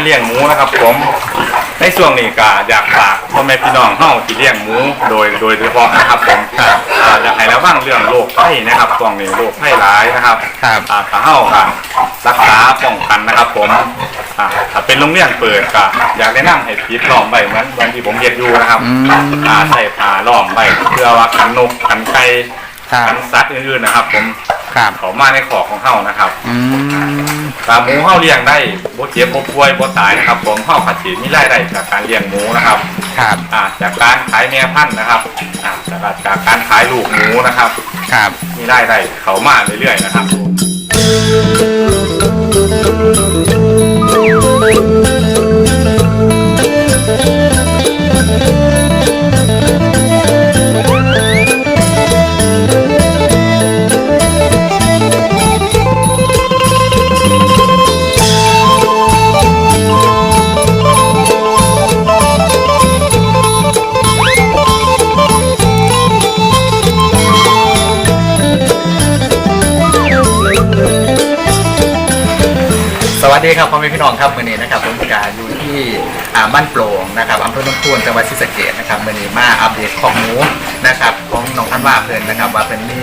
การเลี้ยงหมูนะครับ ผมในช่วงนี้ก็อยากฝากพ่อแม่พี่น้องเฮาที่เลี้ยงหมูโดยโดยเฉพาะนะครับผมอ่าอยากให้ระวังเรื่องโรคไข้นะครับช่วงนี้โรคไข้ร้ายนะครับครับ อ่าถ้าเฮาก็รักษาป้องกันนะครับ ผมอ่าถ้าเป็นโรงเรียนเปิดก็อยากแนะนำให้ปิดล้อมไว้เหมือนเหมือนที่ผมเรียนอยู่นะครับอืม อ่าใส่ผ้าล้อมไว้เพื่อว่ากันนกกันไก่ ครับ กันสัตว์อื่นๆนะครับ ผม ครับเขามาในขอกของเฮานะครับอืมตาหมูเฮาเลี้ยงได้บ่เจ็บบ่ป่วยบ่ตายนะครับผมเฮาขัดฉีดมีรายได้จากการเลี้ยงหมูนะครับครับอ่าจากการขายแม่พันธุ์นะครับอ่าจากจากการขายลูกหมูนะครับ ครับมีรายได้เขามาเรื่อยๆนะครับ วัสดีครับพ่อแม่พี่น้องครับวันนี้นะครับผมกาอยู่ที่อ่าบ้านโปร่งนะครับอำเภอหนองคูนจังหวัดศรีสะเกษนะครับวันนี้มาอัปเดตของหมูนะครับของน้องท่านว่าเพิ่นนะครับว่าเพิ่นมี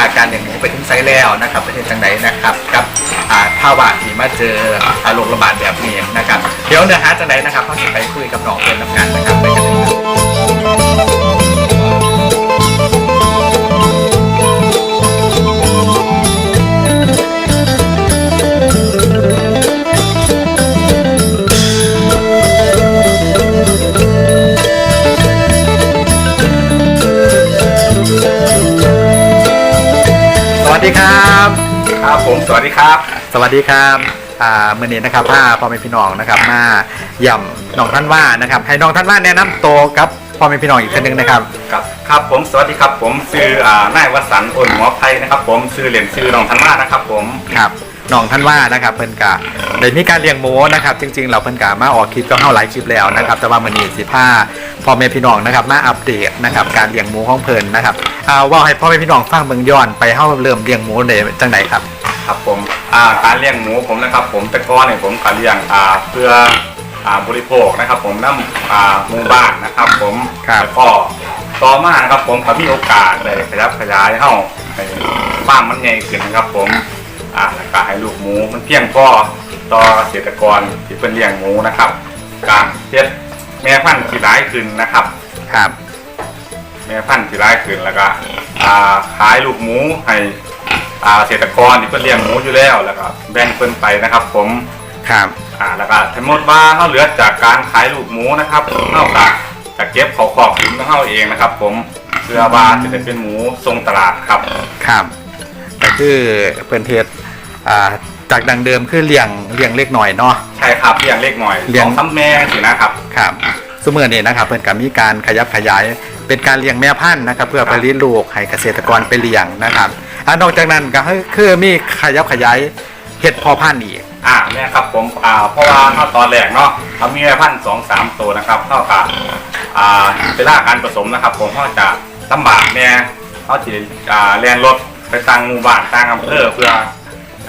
อาการอย่างหมูไปถึงไซแล้วนะครับประเทศจังไหนนะครับกับอ่าภาวะที่มาเจออ่าโรคระบาดแบบนี้นะครับเดี๋ยวเนื้อหาจังไหนนะครับเขาจะไปคุยกับน้องเพิ่นนำกันนะครับไปกันเลย วัสดีครับครับผมสวัสดีครับ สวัสดีครับอ่ามื่อนี้นะครับพาพ่อแม่พี่น้องนะครับมาย่ำน้องท่านว่านะครับให้น้องท่านว่าแนะนำตัวกับพ่อแม่พี่น้องอีกคนนึงนะครับ ครับครับผมสวัสดีครับผมชื่ออ่านายวัสันต์อ้นหัวไพนะครับผมชื่อเหรียญชื่อน้องธันมานะครับผม ครับ น้องท่านว่านะครับเพิ่นกะได้มีการเลี้ยงหมูนะครับ จริง ๆ เราเพิ่นกะมาออกคลิปก็เข้าหลายคลิปแล้วนะครับ แต่ว่ามื่อนี้สิพาพ่อแม่พี่น้องนะครับ มาอัปเดตนะครับการเลี้ยงหมูของเพิ่นนะครับอ่าว่าให้พ่อแม่พี่น้องฟังเบิ่งย้อนไปเฮาเริ่มเลี้ยงหมูได้จังไดครับ ครับผมอ่าการเลี้ยงหมูผมนะครับ ผมแต่ก่อนเนี่ยผมก็เลี้ยงอ่าเพื่ออ่าบริโภคนะครับ ผมน้ำอ่าหมู่บ้านนะครับ ผมครับแล้วก็ต่อมานะครับผมก็มีโอกาสได้ขยับขยายเฮ้าให้ฟาร์มมันใหญ่ขึ้นนะครับ ผม อ่าแล้วก็ให้ลูกหมูมันเพียงพอต่อเกษตรกรที่เป็นเลี้ยงหมูนะครับการเฮ็ดแม่พันธุ์ที่ร้ายขึ้นนะครับ ครับ แม่พันธุ์ที่ร้ายขึ้นแล้วก็อ่าขายลูกหมูให้อ่าเกษตรกรที่เพิ่นเลี้ยงหมูอยู่แล้วแล้วก็แบ่งเพิ่นไปนะครับ ผมครับ อ่าแล้วก็สมมติว่าเขาเหลือจากการขายลูกหมูนะครับเท่ากับจะเก็บเขาขอบคุณของเขาเองนะครับ ผมเพื่อว่าจะได้เป็นหมูทรงตลาดครับ ครับก็ คือเพิ่นเฮ็ดอ่าจากดังเดิมคือเลี้ยงเลี้ยงเล็กหน่อยเนาะ ใช่ครับเลี้ยงเล็กหน่อยเลี้ยง สองสามแม่สินะครับครับสมมือนี้นะครับเพิ่นก็มีการขยับขยายเป็นการเลี้ยงแม่พันธุ์นะครับ เพื่อไปเลี้ยงลูกให้เกษตรกรไปเลี้ยงนะครับอ่านอกจากนั้นก็คือมีขยับขยายเห็ดพอพันธุ์อีก อ่าเนี่ยครับผมอ่าเพราะว่าเขาตอนแรกเนาะเขามีแม่พันธุ์สองสามตัวนะครับเท่ากับอ่าเวลาการผสมนะครับ ผมเขาจะลำบากเนี่ยเขาจะอ่าเรียนรถ ไปตั้งหมู่บ้านตั้งอำเภอเพื่อ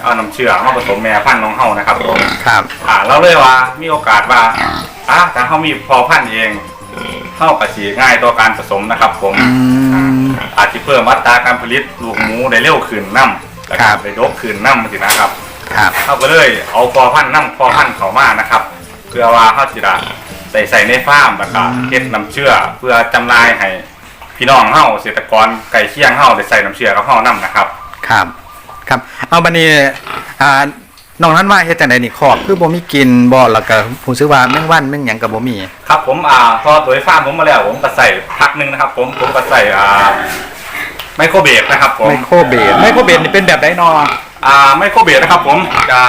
เอาน้ำเชื่อมาผสมแม่พันธุ์ของเขานะครับผมครับอ่าเราเลยว่ามีโอกาสว่าอะถ้าเขามีพอพันธุ์เองเข้ากระสีง่ายต่อการผสมนะครับ ผมอืมอาจจะเพิ่มอัตราการผลิตลูกหมูได้เร็วขึ้นน้ำแล้วคก็รับได้ดกขึ้นน้ำสินะครับครับเขาก็เลยเอาพอพันธุ์น้ำพอพันธุ์เขามานะครับ เพื่อว่าเขาจะได้ใส่ใส่ในฟาร์มแล้วก็เก็บน้ำเชื่อเพื่อจำหน่ายให้ พี่น้องเฮาเกษตรกรไก่เคียงเฮาได้ใส่น้ำเชื่อกับเฮานํนะครับ ครับ ครับ เอาบัดนี้อ่าน้องนั้นว่าเฮ็ดจังไดนี่ขอบคือบ่มีกินบ่แล้วก็ผมซื้อว่าแมงวันแมงหยังก็บ่มี ครับผมอ่าพอตัวฟาร์มผมมาแล้ว ผมก็ใส่พักหนึงนะครับ ผมผมก็ใส่อ่าไมโครเบรนะครับผมไมโครเบสไมโครเบสนี่เป็นแบบไดนออ่าไมโครเบรนะครับ ผมจะ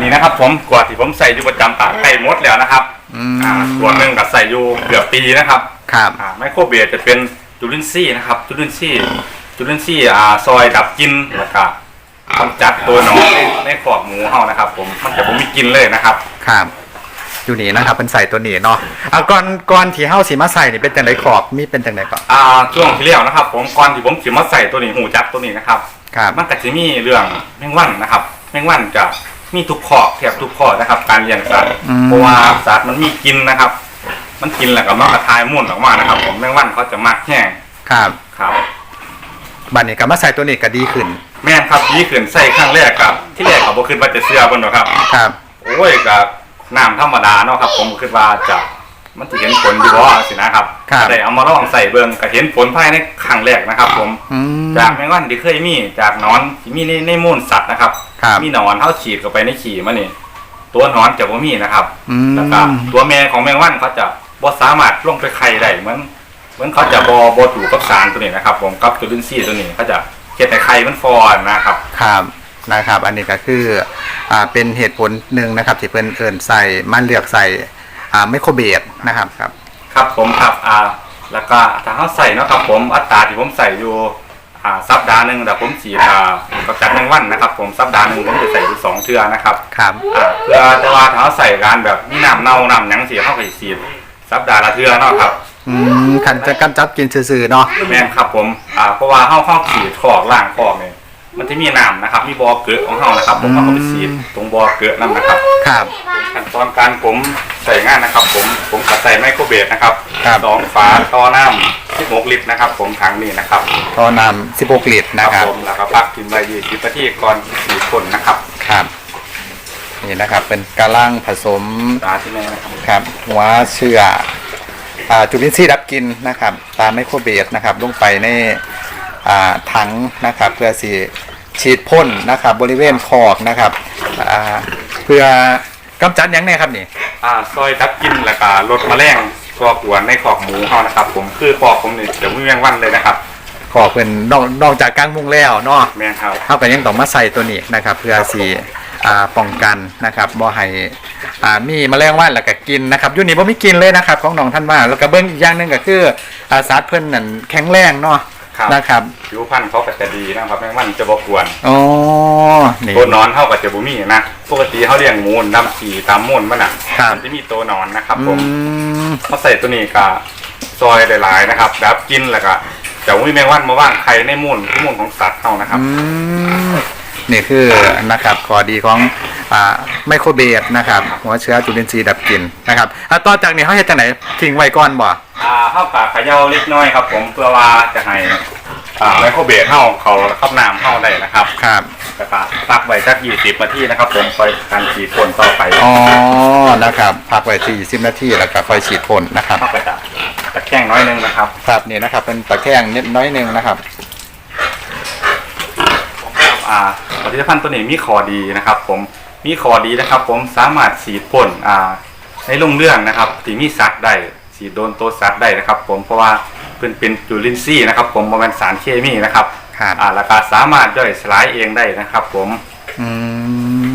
นี่นะครับ ผมกว่าที่ผมใส่อยู่ประจำตากใกล้หมดแล้วนะครับ อือ่ามขวดหนึงก็ใส่อยู่เกือบปีนะครับ ครับ อ่าไมโครเบรจะเป็นจุลินทรีย์นะครับจุลินทรีย์จุลินทรีย์อ่าซอยดับกลินแล้วก็กำจัดตัวหนอนในในขอบหมูเฮานะครับ ผมมันจะผมมีกลินเลยนะครับ ครับ อยู่นี่นะครับเป็นใส่ตัวนี้เนาะอะก่อนก่อนที่เฮาสิมาใส่นี่เป็นจังไดขอบมีเป็นจังไดก่อน อ่าช่วงที่แล้วนะครับ ผมก่อนที่ผมสิมาใส่ตัวนี้หูจับตัวนี้นะครับครับ มันก็จะมีเรื่องแมงวันนะครับ แมงวันจะมีทุกข้อแทบทุกข้อนะครับการการเลี้ยงสัตว์อืม เพราะว่าสัตว์มันมีกินนะครับ มันกินแล้วก็มันกระทายมุ่นออกมานะครับ ผมแมงวันเขาจะมากแห้งครับครับบัดนี้ก็มาใส่ตัวนี้ก็ดีขึ้น แม่นครับยี่ขืนใส่ครั้งแรกครับ ที่แรกเขาบอกขึ้นว่าจะเสื้อบนหรอกครับครับโอ้ยกับน้ำธรรมดาเนาะครับ ผมคิดว่าจะมันจะเห็นผลอยู่บ่สินะครับครับก็ได้เอามาลองใส่เบิ่งก็เห็นผลภายในครั้งแรกนะครับ ผม อืม จากแมงวันที่เคยมีจากหนอนที่มีในในมูลสัตว์นะครับ ครับมีหนอนเท่าฉีดเข้าไปในขี่มันนี่ตัวหนอนจะบ่มีนะครับ อืม แล้วก็ตัวแม่ของแมงวันเขาจะ บ่สามารถลงไปไข่ได้เหมือนเหมือนเขาจะบ่บ่ถูกกับสารตัวนี้นะครับ ผมกับจุลินทรีย์ตัวนี้เขาจะเฮ็ดให้ไข่มันฟอนนะครับ ครับนะครับ อันนี้ก็คืออ่าเป็นเหตุผลหนึ่งนะครับ ที่เพิ่นเอินใส่มันเลือกใส่อ่าไมโครเบสนะครับครับ ครับผมครับอ่าแล้วก็ถ้าเขาใส่เนาะครับผมอัตราที่ผมใส่อยู่อ่าสัปดาห์หนึ่งแต่ผมฉีดอ่ากำจัดแมงวันนะครับ ผมสัปดาห์หนึ่งผมจะใส่อยู่สองเทื่อนะครับครับ อ่าเพื่อแต่ว่าถ้าเขาใส่การแบบมีน้ำเน่าน้ำหยังเสียเข้าไปฉีด สัปดาห์ละเทื่อเนาะครับ อืมคันจะกำจับกินซื่อๆเนาะแม่นครับผมอ่าเพราะว่าเข้าเข้าฉีดขอกล่างขอกเนี่ยมันจะมีน้ำนะครับ มีบอเกลือของเขานะครับผมก็เอาไปฉีดตรงบอเกลือนั่นนะครับ ครับ ขั้นตอนการผมใส่งานนะครับ ผมผมก็ใส่ไมโครเบสนะครับครับ สองฝาต่อน้ำ16ลิตรนะครับ ผมถังนี้นะครับก็นำ16ลิตรนะครับผมแล้วก็พักทิ้งไว้20นาทีก่อนฉีดพ่นนะครับ ครับ นี่นะครับ เป็นกะลังผสมตาที่แม่นะครับครับหัวเชื่ออ่าจุลินทรีย์ดับกลินนะครับ ตามไมโครเบสนะครับ ลงไปในอ่าถังนะครับ เพื่อสีฉีดพ่นนะครับ บริเวณคอกนะครับอ่าเพื่อกำจัดหยังไงครับนี่อ่าซอยดับกลินแล้วก็ลดแมลงก่อกวนในขอกหมูเขานะครับ ผมคือขอกผมนี่จะไม่แมงวันเลยนะครับขอเป็นนอกนอกจากกลางมุงแล้วเนาะแม่ครับเท่ากันยังต้องมาใส่ตัวนี้นะครับ เพื่อสีอ่า ป้องกันนะครับบ่ให้อ่ามีแมลงวันแล้วก็กินนะครับอยูนี่บ่มีกินเลยนะครับของน้องท่านว่าแล้วก็เบิ้งอีกอย่างหนึงก็คืออาสาเพิ่นนั่นแข็งแรงเนาะครับนะครับผิวพรรณเขาก็จะดีนะครับแมงวันจะบกวนอ๋อนี่ตัวนอนเท่ากับจะบุมีนะปกติเขาเลี้ยงหมูนดำขี่ตามมูลมันอะครับมันจะมีตัวนอนนะครับผอืมมเขาใส่ตัวนี้ก็ซอยหลายๆนะครับดับกินแล้วก็จะมีแมงวันมาว่างไข่ในมูลที่มูลของสัตว์เขานะครับอืม นี่คือนะครับข้อดีของอ่าไมโครเบสนะครับ หัวเชื้อจุลินทรีย์ดับกลิ่นนะครับอะต่อจากนี้เขาเฮ็ดจังไหนทิ้งไว้ก่อนบ่อ่าเข้ากับเขย่าเล็กน้อยครับ ผมเพื่อว่าจะให้อ่าไมโครเบสเข้าเขาเข้าน้ำเข้าได้นะครับครับแล้วก็พักไว้สัก20นาทีนะครับ ผมคอยการฉีดพ่นต่อไปอ๋อนะครับพักไว้ที่10นาทีแล้วก็ค่อยฉีดพ่นนะครับเข้าไปจะตะแคงน้อยนึงนะครับ ครับนี่นะครับเป็นตะแคงนิดน้อยหนึงนะครับ อ่าผลิตภัณฑ์ตัวนี้มีข้อดีนะครับผมมีข้อดีนะครับ ผมสามารถฉีดพ่นอ่าในโรงเรือนนะครับที่มีสัตว์ได้ฉีดโดนตัวสัตว์ได้นะครับ ผมเพราะว่าเป็นเป็นจุลินทรีย์นะครับ ผมโมเมนสารเคมีนะครับครับอ่าแล้วก็สามารถย่อยสลายเองได้นะครับ ผมอืม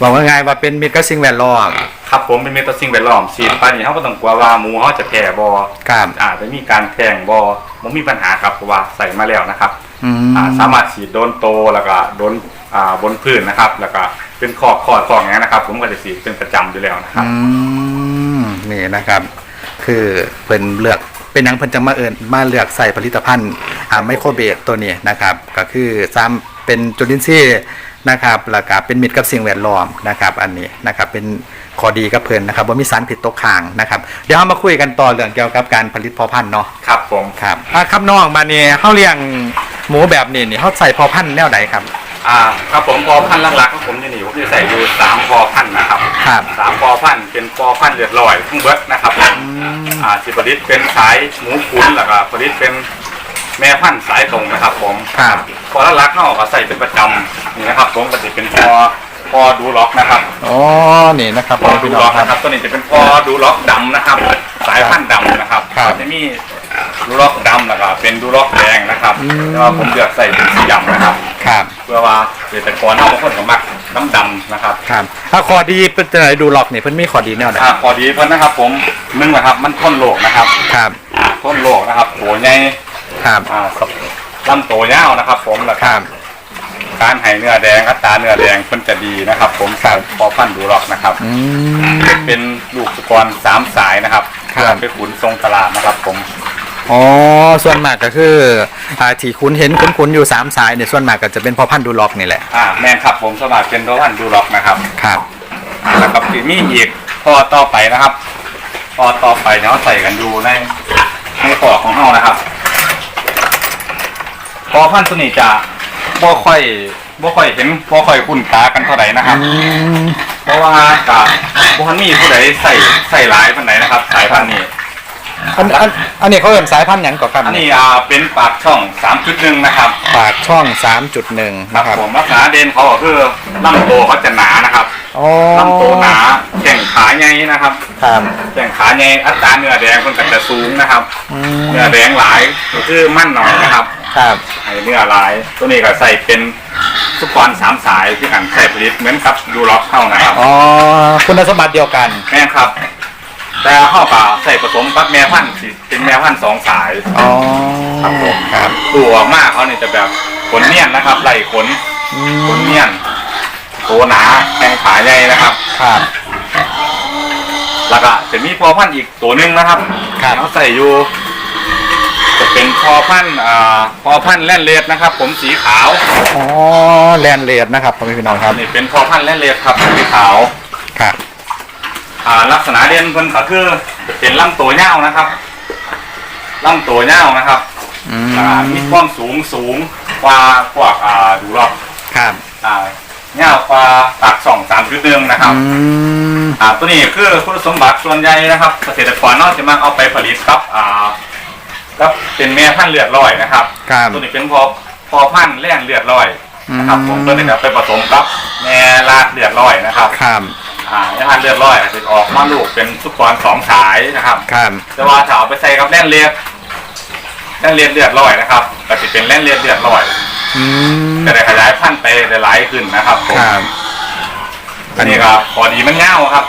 บอกว่าไงว่าเป็นมิตรกับสิ่งแวดล้อมครับผมเป็นเมตาซิงแวดล้อมฉีดไปนี่เขาก็ต้องกลัวว่าหมูเขาจะแพ้บอครับอาจจะมีการแทงบอมันมีปัญหาครับเพราะว่าใส่มาแล้วนะครับ อืมอ่าสามารถฉีดโดนโตแล้วก็โดนอ่าบนพื้นนะครับ แล้วก็เป็นขอบขอดขอบอย่างนี้ยนะครับ ผมก็จะฉีดเป็นประจำอยู่แล้วนะครับ อืมนี่นะครับ คือเพิ่นเลือกเป็นหยังเพิ่นจะมาเอิญมาเลือกใส่ผลิตภัณฑ์อ่าไมโครเบสตัวนี้นะครับ ก็คือซ้ำเป็นจุลินทรีย์นะครับแล้วก็เป็นมิตรกับสิ่งแวดล้อมนะครับ อันนี้นะครับ เป็นข้อดีกับเพิ่นนะครับว่ามีสารผิดตกค้างนะครับ เดี๋ยวเรามาคุยกันต่อเรื่องเกี่ยวกับการผลิตพอพันธุ์เนาะ ครับผม ครับอะครับน้องมาเนี่ยเฮาเลี้ยง หมูแบบนี้นี่เฮาใส่พอพันธุ์แนวใดครับ อ่าครับผมพอพันธุ์หลักๆของผมจะนี่ผมจะใส่อยู่สามพอพันธุ์นะครับครับสามพอพันธุ์เป็นพอพันธุ์เลือดลอยทั้งเบิดนะครับอ่าสิผลิตเป็นสายหมูขุนแล้วก็ผลิตเป็นแม่พันธุ์สายตรงนะครับ ผมครับพอหลักๆเขาก็ใส่เป็นประจำนี่นะครับ ผมก็จะเป็นพอพอดูล็อกนะครับอ๋อนี่นะครับพอพี่ดูน้อล็งอกครับนะครับ ตัวนี้จะเป็นพอดูล็อกดำนะครับ สายพันธุ์ดำนะครับครับจะมี ดูล็อกดำแล้วก็เป็นดูล็อกแดงนะครับอืม แต่ว่าผมเลือกใส่เป็นสีดำนะครับ ครับเพื่อว่าเกษตรกรเอาบางคนก็มักน้ำดำนะครับครับถ้าข้อดีเป็นจังไดดูหลอกนี่เพิ่นมีข้อดีแนวใดอ่าพอดีเพิ่นนะครับ ผมหนึ่งนะครับ มันทนโรคนะครับครับอ่าทนโรคนะครับโหใหญ่ครับอ่าสับลำโตวยาวนะครับ ผมแล้วคก็ รับการให้เนื้อแดงอัตราเนื้อแดงเพิ่นจะดีนะครับ ผมครับพอพันธุ์ดูล็อกนะครับ อืม เป็นลูกสุกรสามสายนะครับครับไปขุนทรงตลาดนะครับ ผม อ๋อส่วนมากก็คืออ่าที่คุณเห็นคุ้นๆอยู่สามสายเนี่ยส่วนมากก็จะเป็นพอพันธุ์ดูหลอกนี่แหละอ่าแมนครับผมสมัครเป็นตัวพันธุ์ดูล็อกนะครับครับแล้วก็สิมีอีกพอต่อไปนะครับ พอต่อไปเนาะใส่กันอยู่ในในขอของเฮานะครับ พอพันธุ์ตัวนี้จะบ่ค่อยบ่ค่อยเห็นบ่ค่อยคุ้นตากันเท่าไหร่นะครับ เพราะว่ากับบ่ทันมีผู้ใดใส่ใส่หลายปานใดนะครับ สายพันธุ์นี้ อันอันอันนี้เขาเอิ้นสายพันธุ์หยังก่อครับอันนี้อ่าเป็นปากช่อง 3.1 นะครับปากช่อง 3.1 ครันะบครับผมลักษณะเด่นเขาก็คือลำโตวเขาจะหนานะครับอ๋อลำโตวหนาแข่งขาใหญ่นะครับครับแข่งขาใหญ่อัตราเนื้อแดงมันก็จะสูงนะครับ อืมเนื้อแดงหลายก็คือมั่นหน่อยนะครับครับให้เนื้อหลาย ตัวนี้ก็ใส่เป็นสุกรสามสายที่กันใส่ผลิตเหมือนกับดูล็อกเข้านะครับอ๋อคุณสมบัติเดียวกัน แม่นครับ แต่ข้าวเปล่าใส่ผสมกับแม่พันธุ์สิเป็นแม่พันธุ์สองสาย อ๋อครับผม ครับตัวมากเขาเนี่ยจะแบบขนเนียนนะครับไหล่ขนอืขนมเนียนโตหนาแข้งขาใหญ่นะครับ ครับแล้วก็จะมีพอพันธุ์อีกตัวหนึงนะครับครับเขาใส่อยู่ จะเป็นพอพันธุ์อ่าพอพันธุ์แล่นเลดนะครับ ผมสีขาวอ๋อแลนเลดนะครับพ่อแม่พี่น้องครับ นี่เป็นพอพันธุ์แล่นเลดครับสีขาวครับ อ่าลักษณะเด่นเพิ่นก็คือเป็นลำตัวยาวนะครับลำตัวยาวนะครับอือ่ามมีความสูงสูงกว่ากว่าอ่าดูรอบครับอ่ายาวกว่าปากสองสามจุดหนึ่งนะครับ อืมอ่าตัวนี้คือคุณสมบัติส่วนใหญ่นะครับเกษตรกรนอกจะมาเอาไปผลิตครับอ่าครับเป็นแม่พันธุ์เลือดลอยนะครับ ครับตัวนี้เป็นพอพอพันธุ์แล่นเลือดลอยนะครับอืมผมตัวนี้จะไปผสมกับแม่ลาดเลือดลอยนะครับ ครับ อ่าแม่พันธุ์เลือดลอยจะออกมาลูกเป็นสุกรสองสายนะครับ ครับ แต่ว่าถ้าเอาไปใส่กับแล่นเลือดแล่นเลือดเลือดลอยนะครับก็จะเป็นแล่นเลือดเลือดลอยอืมจะได้ขยายพันธุ์ไปหลายๆขึ้นนะครับผมครับ อันนี้ก็พอดีมันเงาวครับ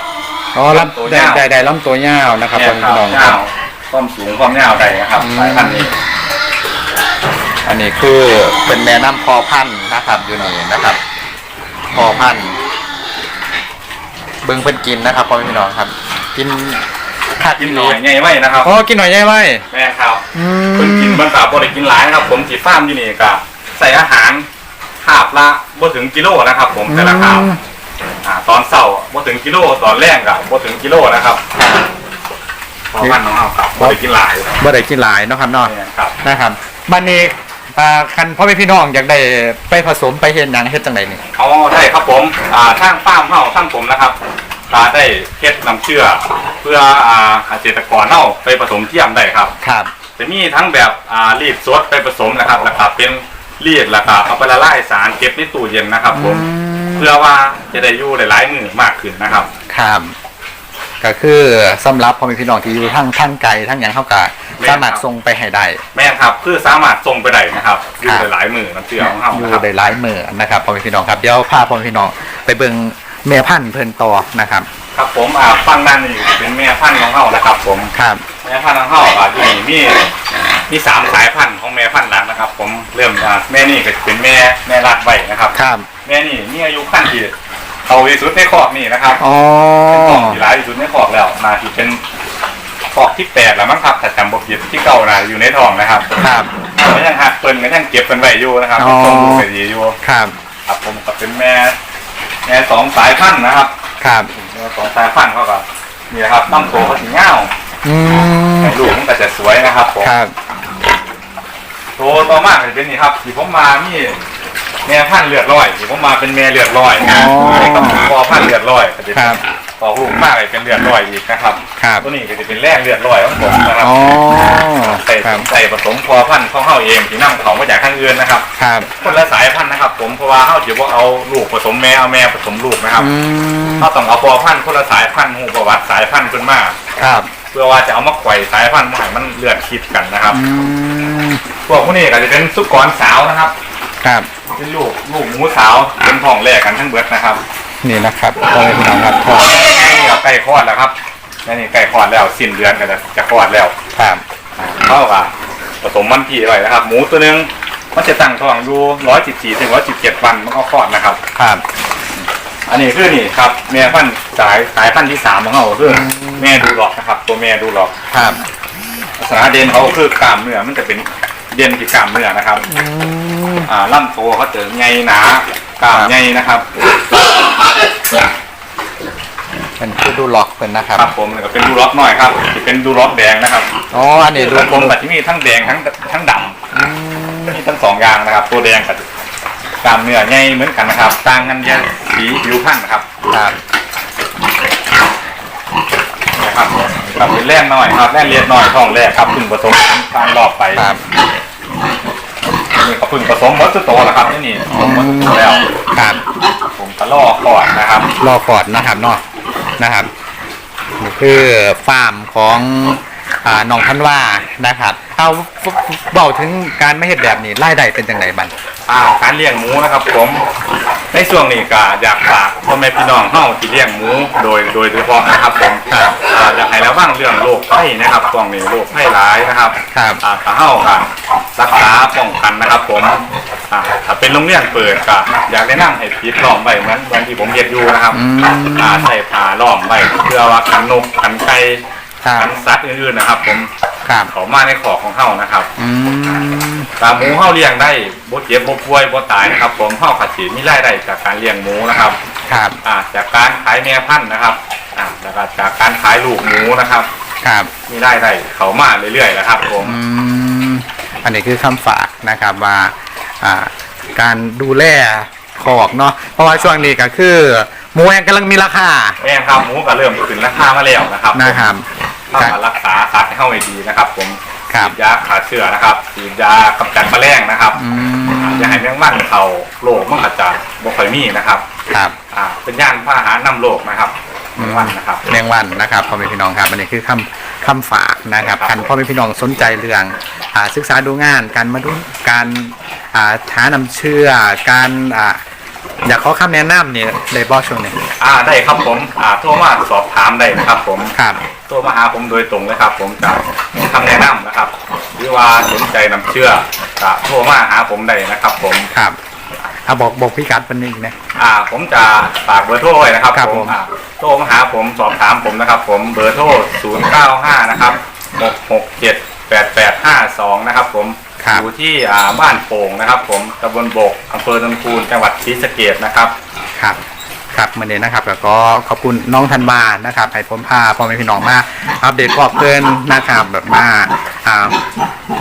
อ๋อลำได้ได้ได้ลำตัวยาวนะครับพ่อแม่พี่น้องเงาวความสูงความเงาวได้นะครับอืม สายพันธุ์นี้อันนี้คือเป็นแม่น้ำพอพันธุ์นะครับอยู่นี่นะครับ พอพันธุ์ เบิ่งเพิ่นกินนะครับพ่อแม่พี่น้องครับ กินคักกินหน่อยไงไว้นะครับอ๋อกินหน่อยใช่ไหมแม่ครับอืเพิ่นกินมเบิ่งสาวบ่ได้กินหลายนะครับ ผมสีฟ้าร์มอยู่นี่ก็ใส่อาหารคาบละบ่ถึงกิโลนะครับ ผมแต่ละคาบอ่าตอนเช้าบ่ถึงกิโลตอนแรกก็บ่ถึงกิโลนะครับพอพันธุ์ของเราครับบ่ได้กินหลายบ่ได้กินหลายเนาะครับเนาะเนี่ยครับนะครับบัดนี้ อ่าคันพ่อแม่พี่น้องอยากได้ไปผสมไปเฮ็ดหยังเฮ็ดจังไดนี่เอาได้ครับผมอ่าทางฟาร์มเฮาทางผมนะครับก็ได้เฮ็ดน้ำเชื่อ เพื่ออ่าเกษตรกรเฮาไปผสมเทียมได้ครับ ครับ จะมีทั้งแบบอ่ารีดสดไปผสมนะครับแล้วก็เป็นรีดแล้วก็เอาไปละลายสารเก็บในตู้เย็นนะครับ ผมอืมเพื่อว่าจะได้อยู่หลายๆมือมากขึ้นนะครับ ครับ ก็คือสำหรับพ่อแม่พี่น้องที่อยู่ทั้งทั้งไกลทั้งหยังเฮาก็สามารถส่งไปให้ได้แม่นครับคือสามารถส่งไปได้นะครับอยู่ครับหลายๆมือน้ำเชื่อของเฮาอยู่นะครับได้หลายมือนะครับพ่อแม่พี่น้องครับเดี๋ยวพาพ่อแม่พี่น้องไปเบิ่งแม่พันธุ์เพิ่นต่อนะครับ ครับผมอ่าฟังด้านนี้เป็นแม่พันธุ์ของเฮานะครับ ผมครับแม่พันธุ์ของเฮาอะอยู่นี่มีมีสามสายพันธุ์ของแม่พันธุ์หลักนะครับ ผมเริ่มอ่าแม่นี่ก็จะเป็นแม่แม่ลาดไว้นะครับครับแม่นี่มีอายุขั้นที่ โตที่สุดในคอกนี่นะครับอ๋อเป็นคอกที่หลายที่สุดในคอกแล้วนาที่เป็นคอกที่แปดแล้วมั้งครับแต่จำบ่ผิดที่เก่านะอยู่ในท้องนะครับครับก็ยังหักเปิ้นก็ยังเก็บเปิ้นไว้อยู่นะครับอ๋อ ต้องดูไปดีอยู่ครับครับผมก็เป็นแม่ แม่สองสายพันธุ์นะครับครับแม่สองสายพันธุ์เขาก็นี่นะครับต้องโตเขาสีเงาอืมให้ลูกมันก็จะสวยนะครับผม ครับโตต่อมากจะเป็นนี่ครับที่ผมมามี แม่พันธุ์เลือดร้อยที่ผมมาเป็นแม่เลือดร้อยนะนี่ก็พอพันธุ์เลือดร้อยก็จะครับ พอลูกมากเลยเป็นเลือดร้อยอีกนะครับครับ ตัวนี้ก็จะเป็นแร่เลือดร้อยของผมนะครับอ๋อ ใส่ครับใส่ผสมพอพันธุ์ของเขาเองที่นำเขามาจากทางอื่นนะครับ ครับ คนละสายพันธุ์นะครับ ผมเพราะว่าเขาถือว่าเอาลูกผสมแม่เอาแม่ผสมลูกนะครับอืมเขาต้องเอาพอพันธุ์คนละสายพันธุ์หูประวัติสายพันธุ์ขึ้นมา ครับ เพื่อว่าจะเอามาไขว่สายพันธุ์มาให้มันเลือดคิดกันนะครับ อืม พวกพวกนี้ก็จะเป็นสุกรสาวนะครับ ครับเป็นลูกลูกหมูสาวเป็นท้องแรกกันทั้งเบิดนะครับนี่นะครับพ่อแม่พี่น้องครับพ่อนี่ก็ใกล้คลอดแล้วครับนี่ใกล้คลอดแล้วสิ้นเดือนก็จะจะคลอดแล้วครับเท่ากับผสมมันผีไว้นะครับ หมูตัวหนึงมันจะตั้งท้องอยู่ร้อยสิบสี่ถึงร้อยสิบเจ็ดวันมันก็คลอดนะครับครับ อันนี้คือนี่ครับ แม่พันธุ์สายสายพันธุ์ที่สามของเขาคือแม่ดูหลอกนะครับ ตัวแม่ดูหลอกครับลักษณะเด่นเขาคือกล้ามเนื้อมันจะเป็นเด่นที่กล้ามเนื้อนะครับ อืมอ่าลำตัวเขาจะใหญ่หนากล้ามใหญ่นะครับเป็นคือดูล็อกเพิ่นนะครับครับผมแล้วก็เป็นดูล็อกหน่อยครับจะเป็นดูล็อกแดงนะครับอ๋ออันนี้ดูดูผมแบบที่มีทั้งแดงทั้งทั้งดอืมำมีทั้งสองอย่างนะครับ ตัวแดงกับกล้ามเนื้อใหญ่เหมือนกันนะครับต่างกันแค่สีผิวพันธุ์นะครับครับนะครับกับเป็นแร่น้อยครับแร่เลียดน้อยท้องแรกครับพึ่งผสมการรอบไปครับ นี่ก็พึ่งผสมมดสุโตแล้วครับนี่นี่ผสมหมดสุโตแล้วครับผมก็ลอก่อนนะครับรอกอดนะครับเนาะนะครับนี่คือฟาร์มของอ่าน้องท่านว่านะครับ เอาเบาถึงการไม่เห็ดแบบนี้ไล่ได้เป็นจังไหนบัน อ่าการเลี้ยงหมูนะครับ ผม ในช่วงนี้ก็อยากฝากพ่อแม่พี่น้องเฮาที่เลี้ยงหมูโดยโดยเฉพาะนะครับผมครับอ่าอยากให้ระวังเรื่องโรคไข้นะครับช่วงนี้โรคไข้ร้ายนะครับครับอ่าถ้าเฮากันรักษาป้องกันนะครับ ผมอ่าถ้าเป็นโรงเรียนเปิดก็อยากแนะนำให้ปิดล้อมไว้เหมือนเหมือนที่ผมเรียนอยู่นะครับอืม อ่าใส่ผ้าล้อมไว้เพื่อว่ากันนกกันไก่ ครับกันสัตว์อื่นๆนะครับ ผมครับเขามาในขอกของเฮานะครับอืมตาหมูเฮาเลี้ยงได้บ่เจ็บบ่ป่วยบ่ตายนะครับ ผมเฮาขาดสีมีรายได้จากการเลี้ยงหมูนะครับครับอ่าจากการขายแม่พันธุ์นะครับอ่าแล้วก็จากการขายลูกหมูนะครับ ครับมีรายได้เขามาเรื่อยๆนะครับ ผม อืมอันนี้คือคำฝากนะครับว่าอ่า การดูแลขอกเนาะเพราะว่าช่วงนี้ก็คือหมูแองกำลังมีราคา แม่ครับหมูก็เริ่มขึ้นราคามาแล้วนะครับนะครับ ถ้ามารักษาสัตว์ให้เฮาให้ดีนะครับ ผมครับฉีดยาฆ่าเชื้อนะครับฉีดยากำจัดแมลงนะครับอืมอย่าให้แมงวันเขาโรคมันอาจจะบ่ค่อยมีนะครับ ครับ อ่า เป็นย่านพาหานำโรคนะครับแมงวันนะครับ แมงวันนะครับพ่อแม่พี่น้องครับอันนี้คือคำคำฝากนะครับครับ คันพ่อแม่พี่น้องสนใจเรื่องอ่าศึกษาดูงานการมาดูการอ่าหานำเชื่อการอ่าอยากขอคำแนะนำเนี่ยได้บอช่วงนี้อ่าได้ครับผม อ่าโทรมาสอบถามได้นะครับ ผม ครับ โทรมาหาผมโดยตรงเลยครับ ผมจะให้คำแนะนำนะครับหรือว่าสนใจนำเชื่อก็โทรมาหาผมได้นะครับ ผมครับเอาบอกบอกพี่กัดเป็นอีกนะ อ่า ผมจะฝากเบอร์โทรไว้นะครับครับผม อ่าโทรมาหาผมสอบถามผมนะครับ ผมเบอร์โทร 095 นะครับ 667 8852 นะครับ ผมครับ อยู่ที่อ่าบ้านโป่งนะครับ ผมตำบลบกอำเภอลำพูนจังหวัดศรีสะเกษนะครับ ครับ ครับมื่อนี้นะครับแล้วก็ขอบคุณน้องธันวานะครับให้ผมพาพ่อแม่พี่น้องมาอัปเดตกรอบเพื่อนนะครับแบบมาอ่า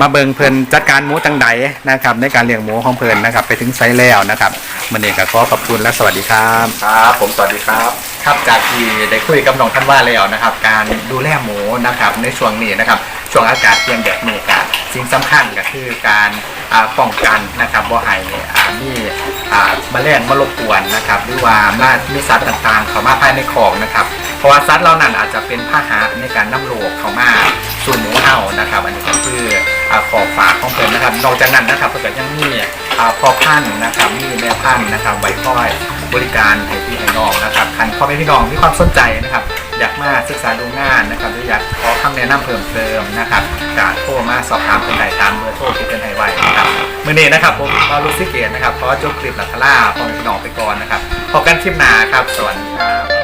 มาเบิงเพิ่นจัดการหมูจังใดนะครับ ในการเลี้ยงหมูของเพิ่นนะครับ ไปถึงไซส์แล้วนะครับมื่อนี้ก็ขอขอบคุณและสวัสดีครับ ครับผมสวัสดีครับ ครับจากที่ได้คุยกับน้องท่านว่าแล้วนะครับ การดูแลหมูนะครับในช่วงนี้นะครับช่วงอากาศเปลี่ยนแบบนี้กัน สิ่งสำคัญก็คือการอ่าป้องกันนะครับบ่ให้อ่ามีอ่าแมลงมารบกวนนะครับหรือว่ามามีสัตว์ต่างๆ เข้ามาภายในของนะครับ เพราะว่าสัตว์เหล่านั้นอาจจะเป็นพาหะในการนำโรคเข้ามาสู่หมูเห่านะครับ อันนี้ก็คืออ่าขอฝากของเพิ่นนะครับนอกจากนั้นนะครับก็ยังมีอ่าพ่อพันธุ์นะครับมีแม่พันธุ์นะครับไว้คอยบริการให้พี่ให้น้องนะครับคันพ่อแม่พี่น้องมีความสนใจนะครับ อยากมาศึกษาดูงานนะครับหรืออยากขอคำแนะนำเพิ่มเติมนะครับกาโทรมาสอบถามเพิ่นใดตามเบอร์โทรที่เป็นไฮไว้นะครับมื่อนี้นะครับผมมารุสิเกตนะครับขอจบคลิปหลักล่าพอแม่พี่น้องไปก่อนนะครับพบกันคลิปหน้าครับสวัสดีครับ